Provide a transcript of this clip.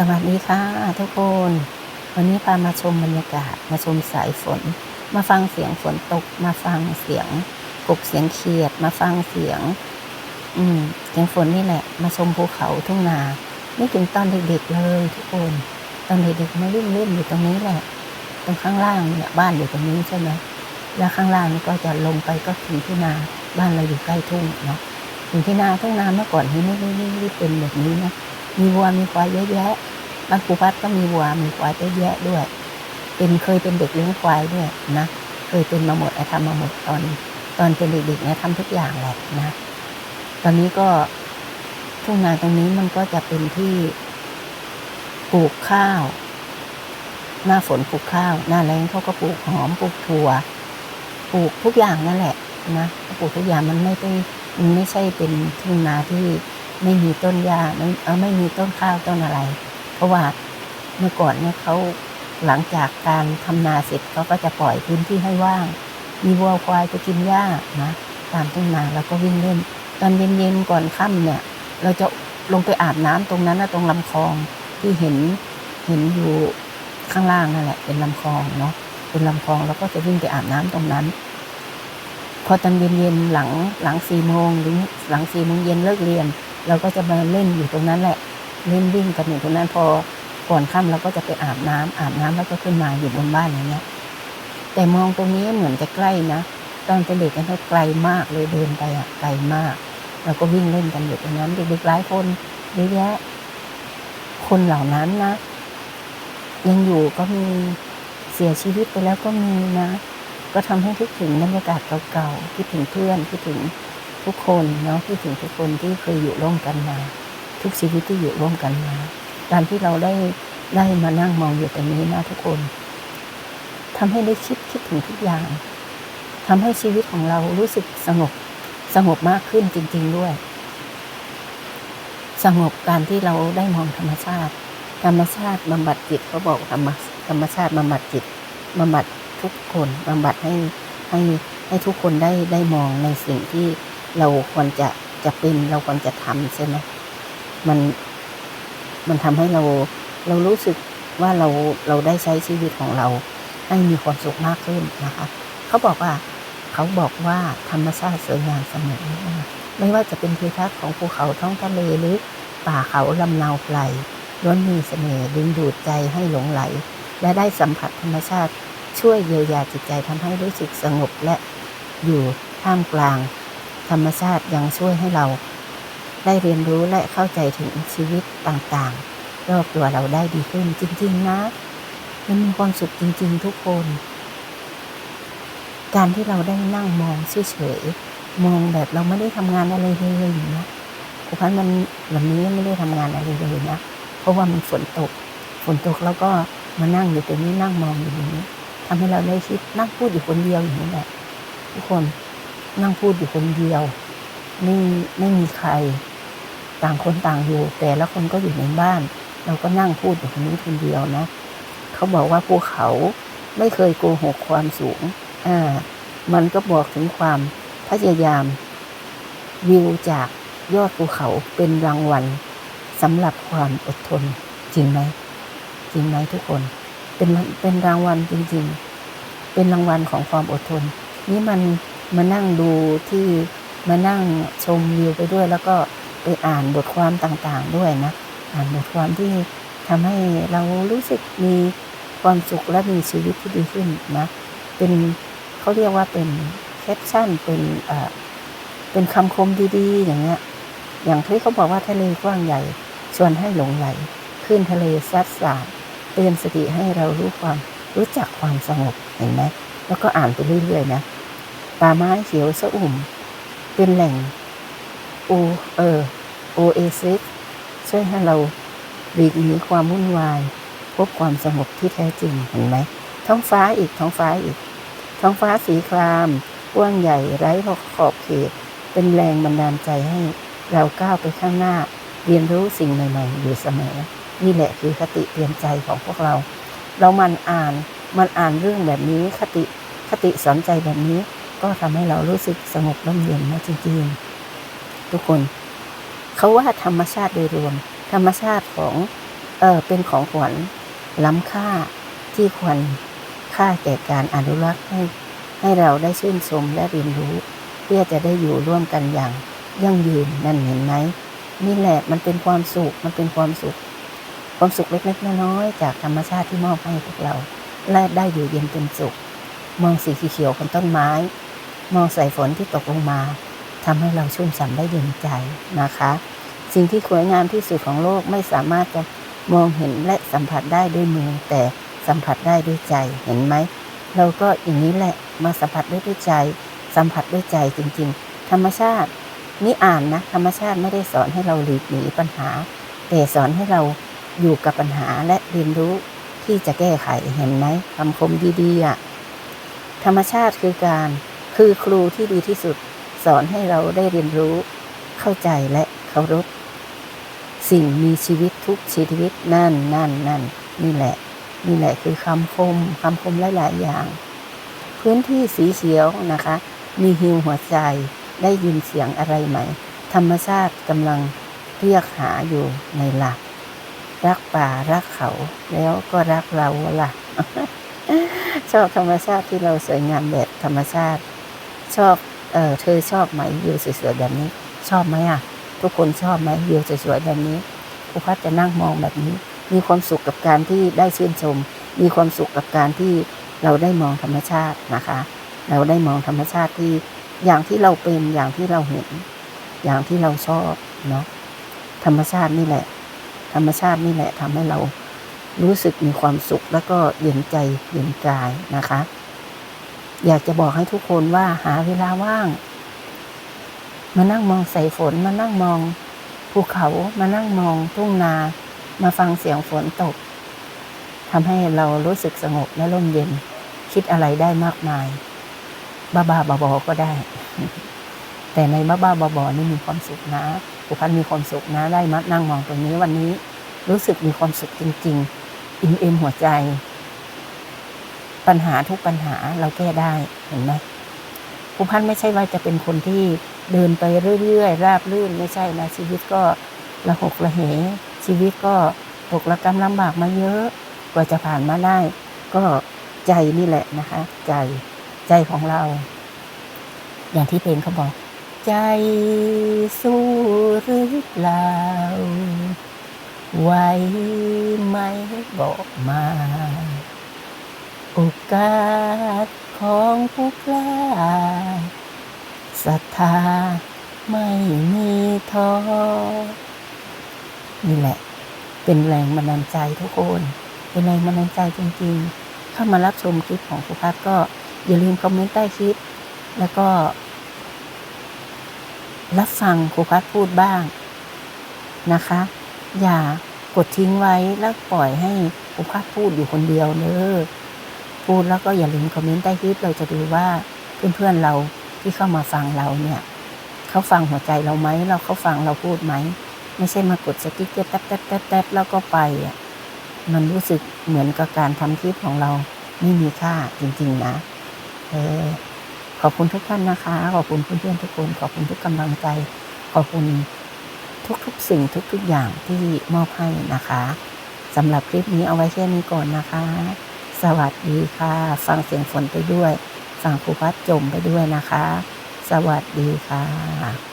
สวัสดีค่ะทุกคน วันนี้พามาชมบรรยากาศมาชมสายฝน มาฟังเสียงฝนตก มาฟังเสียงกบเสียงเขียด มาฟังเสียง อืมเสียงฝนนี่แหละ มาชมภูเขาทุ่งนานึกถึงตอนเด็กๆเลยทุกคน ตอนเด็กๆมาเล่นเล่นอยู่ตรงนี้แหละ ตรงข้างล่างเนี่ยบ้านอยู่ตรงนี้ใช่ไหมแล้วข้างล่างนี่ก็จะลงไปก็ถึงที่นาบ้านเราอยู่ใกล้ทุ่งเนาะถึงที่นาทุ่งนาเมื่อก่อนที่ไม่ไม่ไม่ไม่ได้เป็นแบบนี้นะ มีวัวมีควายเยอะแยะบ้านครูพัดก็มีวัวมีควายเยอะแยะด้วย เป็นเคยเป็นเด็กเลี้ยงควายด้วยนะ เคยเป็นมาหมดไอ้ทำมาหมดตอน ตอนเป็นเด็กๆเนี่ยทำทุกอย่างแหละนะ ตอนนี้ก็ทุ่งนาตรงนี้มันก็จะเป็นที่ปลูกข้าว หน้าฝนปลูกข้าว หน้าแล้งเขาก็ปลูกหอมปลูกถั่ว ปลูกทุกอย่างนั่นแหละนะ ปลูกทุกอย่างมันไม่ได้มันไม่ใช่เป็นทุ่งนาที่ ไม่มีต้นหญ้าไม่ไม่มีต้นข้าวต้นอะไร เพราะว่าเมื่อก่อนเนี่ยเขาหลังจากการทำนาเสร็จเขาก็จะปล่อยพื้นที่ให้ว่าง มีวัวควายไปกินหญ้านะตามทุ่งนาแล้วก็วิ่งเล่น ตอนเย็นๆก่อนค่ำเนี่ย เราจะลงไปอาบน้ำตรงนั้นนะตรงลำคลองที่เห็นเห็นอยู่ข้างล่างนั่นแหละ เป็นลำคลองเนาะเป็นลำคลองแล้วก็จะวิ่งไปอาบน้ำตรงนั้น พอตอนเย็นๆหลังหลังสี่โมงหรือหลังสี่โมงเย็นเลิกเรียน เราก็จะมาเล่นอยู่ตรงนั้นแหละเล่นวิ่งกันอยู่ตรงนั้นพอก่อนค่ำเราก็จะไปอาบน้ำอาบน้ำแล้วก็ขึ้นมาอยู่บนบ้านอย่างเงี้ย แต่มองตรงนี้เหมือนจะใกล้นะตอนเป็นเด็กกันไกลมากเลยเดินไปอะไกลมากเราก็วิ่งเล่นกันอยู่ตรงนั้นเด็กๆหลายคนเยอะแยะคนเหล่านั้นนะ ยังอยู่ก็มีเสียชีวิตไปแล้วก็มีนะ ก็ทำให้คิดถึงบรรยากาศเก่าๆคิดถึงเพื่อนคิดถึง ทุกคนเนาะคิดถึงทุกคนที่เคยอยู่ร่วมกันมา ทุกชีวิตที่อยู่ร่วมกันมาการที่เราได้ได้มานั่งมองอยู่ตรงนี้นะทุกคนทำให้ได้คิดคิดถึงทุกอย่างทำให้ชีวิตของเรารู้สึกสงบสงบมากขึ้นจริง ๆด้วย สงบการที่เราได้มองธรรมชาติ ธรรมชาติบำบัดจิตเขาบอกธรรมธรรมชาติบำบัดจิตบำบัดทุกคนบำบัดให้ให้ให้ทุกคนได้ได้มองในสิ่งที่ เราควรจะจะเป็นเราควรจะทำใช่ไหมมันมันทำให้เราเรารู้สึกว่าเราเราได้ใช้ชีวิตของเรา ให้มีความสุขมากขึ้นนะคะ เขาบอกว่าเขาบอกว่าธรรมชาติสวยงามเสมอไม่ว่าจะเป็นทิวทัศน์ของภูเขาท้องทะเลหรือป่าเขาลำนาวไกลล้วนมีเสน่ห์ดึงดูดใจให้หลงไหล และได้สัมผัสธรรมชาติช่วยเยียวยาจิตใจทำให้รู้สึกสงบและอยู่ท่ามกลาง ธรรมชาติยังช่วยให้เรา ได้เรียนรู้และเข้าใจถึงชีวิตต่างๆ รอบตัวเราได้ดีขึ้นจริง ๆ นะ มันมีความสุขจริง ๆ ทุกคน การที่เราได้นั่งมองเฉยๆมองแบบเราไม่ได้ทำงานอะไรเลยอย่างเงี้ยครูพันมันวันนี้ไม่ได้ทำงานอะไรเลยนะเพราะว่ามันฝนตกฝนตกแล้วก็มานั่งอยู่ตรงนี้นั่งมองอยู่อย่างนี้ทำให้เราได้คิดนั่งพูดอยู่คนเดียวอย่างนี้แหละทุกคน นั่งพูดอยู่คนเดียวไม่ไม่มีใคร ต่างคนต่างอยู่ แต่ละคนก็อยู่ในบ้าน เราก็นั่งพูดอยู่คนนี้คนเดียวนะเขาบอกว่าภูเขาไม่เคยโกหกความสูงอ่ามันก็บอกถึงความพยายาม วิวจากยอดภูเขาเป็นรางวัลสำหรับความอดทนจริงไหมจริงไหมทุกคน เป็นเป็นรางวัลจริง ๆ เป็นรางวัลของความอดทน นี่มัน มานั่งดูที่มานั่งชมวิวไปด้วย แล้วก็ไปอ่านบทความต่างๆด้วยนะ อ่านบทความที่ทำให้เรารู้สึกมีความสุขและมีชีวิตที่ดีขึ้นนะ เป็นเขาเรียกว่าเป็นแคปชั่นเป็นเอ่อเป็นคำคมดีๆ อย่างเงี้ย อย่างที่เขาบอกว่าทะเลกว้างใหญ่ชวนให้หลงไหลขึ้นทะเลซัดสาดเตือนสติให้เรารู้ความรู้จักความสงบเห็นไหมแล้วก็อ่านไปเรื่อยๆนะ ป่าไม้เขียวสะอุ่ม เป็นแหล่งโอเออโอเอซิสช่วยให้เราหลีกหนีความวุ่นวาย พบความสงบที่แท้จริงเห็นไหมท้องฟ้าอีกท้องฟ้าอีก ท้องฟ้าสีครามกว้างใหญ่ไร้ขอบเขต เป็นแรงบันดาลใจให้เราก้าวไปข้างหน้า เรียนรู้สิ่งใหม่ๆอยู่เสมอ นี่แหละคือคติเตือนใจของพวกเรา เรามันอ่านมันอ่านเรื่องแบบนี้คติคติสอนใจแบบนี้ ก็ทำให้เรารู้สึกสงบร่มเย็นนะจริงๆ ทุกคน เขาว่าธรรมชาติโดยรวม ธรรมชาติของเออเป็นของขวัญล้ำค่าที่ควรค่าแก่การอนุรักษ์ให้ให้เราได้ชื่นชมและเรียนรู้ เพื่อจะได้อยู่ร่วมกันอย่างยั่งยืนนั่นเห็นไหมนี่แหละมันเป็นความสุขมันเป็นความสุข ความสุขเล็กๆน้อยๆจากธรรมชาติที่มอบให้พวกเรา และได้อยู่เย็นเป็นสุข มองสีเขียวๆของต้นไม้ มองสายฝนที่ตกลงมาทำให้เราชุ่มฉ่ำได้เย็นใจนะคะ สิ่งที่สวยงามที่สุดของโลกไม่สามารถจะมองเห็นและสัมผัสได้ด้วยมือ แต่สัมผัสได้ด้วยใจเห็นไหม เราก็อย่างนี้แหละมาสัมผัสด้วยด้วยใจ สัมผัสด้วยใจจริง ๆ ธรรมชาตินี่อ่านนะธรรมชาติไม่ได้สอนให้เราหลีกหนีปัญหา แต่สอนให้เราอยู่กับปัญหาและเรียนรู้ที่จะแก้ไขเห็นไหมคำคมดีๆอะธรรมชาติคือการ คือครูที่ดีที่สุด สอนให้เราได้เรียนรู้ เข้าใจและเคารพสิ่งมีชีวิตทุกชีวิตนั่นนั่นนั่นนี่แหละ นี่แหละคือคำคมคำคมหลาย ๆ อย่าง พื้นที่สีเขียวนะคะ มีฮิวหัวใจได้ยินเสียงอะไรไหม ธรรมชาติกำลังเรียกหาอยู่ในหลัก รักป่ารักเขาแล้วก็รักเราล่ะชอบธรรมชาติที่เราสวยงามแบบธรรมชาติ ชอบเออเธอชอบไหมวิวสวยๆแบบนี้ ชอบไหมอะ ทุกคนชอบไหมวิวสวยๆแบบนี้ครูพัดจะนั่งมองแบบนี้ มีความสุขกับการที่ได้ชื่นชม มีความสุขกับการที่เราได้มองธรรมชาตินะคะ เราได้มองธรรมชาติที่อย่างที่เราเป็นอย่างที่เราเห็น อย่างที่เราชอบเนาะธรรมชาตินี่แหละ ธรรมชาตินี่แหละทำให้เรารู้สึกมีความสุขแล้วก็เย็นใจเย็นกายนะคะ อยากจะบอกให้ทุกคนว่าหาเวลาว่าง มานั่งมองสายฝน มานั่งมองภูเขามานั่งมองทุ่งนา มาฟังเสียงฝนตกทำให้เรารู้สึกสงบและร่มเย็น คิดอะไรได้มากมาย บ้าบ้าๆบอก็ได้ แต่ในบ้าบ้าๆบอนี่มีความสุขนะผูพันมีความสุขนะได้มานั่งมองตรงนี้วันนี้ รู้สึกมีความสุขจริง ๆ อิ่มเอมหัวใจ ปัญหาทุกปัญหาเราแก้ได้เห็นไหมผูพันธ์ไม่ใช่ว่าจะเป็นคนที่เดินไปเรื่อยๆราบรื่นไม่ใช่นะชีวิตก็ระหกระเห ชีวิตก็ตกระกำลำบากมาเยอะกว่าจะผ่านมาได้ ก็ใจนี่แหละนะคะ ใจใจของเรา อย่างที่เพลงเขาบอก ใจสู้หรือเปล่าไหวไหมบอกมา โอกาสของผู้กล้าศรัทธาไม่มีท้อนี่แหละ เป็นแรงบันดาลใจทุกคน เป็นแรงบันดาลใจจริงๆ เข้ามารับชมคลิปของครูพัฒก็อย่าลืมคอมเมนต์ใต้คลิป แล้วก็ รับฟังครูพัฒพูดบ้างนะคะ อย่ากดทิ้งไว้แล้วปล่อยให้ครูพัฒพูดอยู่คนเดียวเนอะ พูดแล้วก็อย่าลืมคอมเมนต์ใต้คลิปเราจะดูว่าเพื่อนๆเราที่เข้ามาฟังเราเนี่ยเขาฟังหัวใจเราไหมเราเขาฟังเราพูดไหมไม่ใช่มากดสติ๊กเกอร์แต๊บแต๊บแต๊บแต๊บแล้วก็ไปอะมันรู้สึกเหมือนกับการทำคลิปของเราไม่มีค่าจริง ๆ นะเออขอบคุณทุกท่านนะคะ ขอบคุณเพื่อนๆทุกคน ขอบคุณทุกกำลังใจ ขอบคุณทุกๆสิ่งทุกๆอย่างที่มอบให้นะคะสำหรับคลิปนี้เอาไว้แค่นี้ก่อนนะคะ สวัสดีค่ะ ฟังเสียงฝนไปด้วย ฟังครูพัดจมไปด้วยนะคะ สวัสดีค่ะ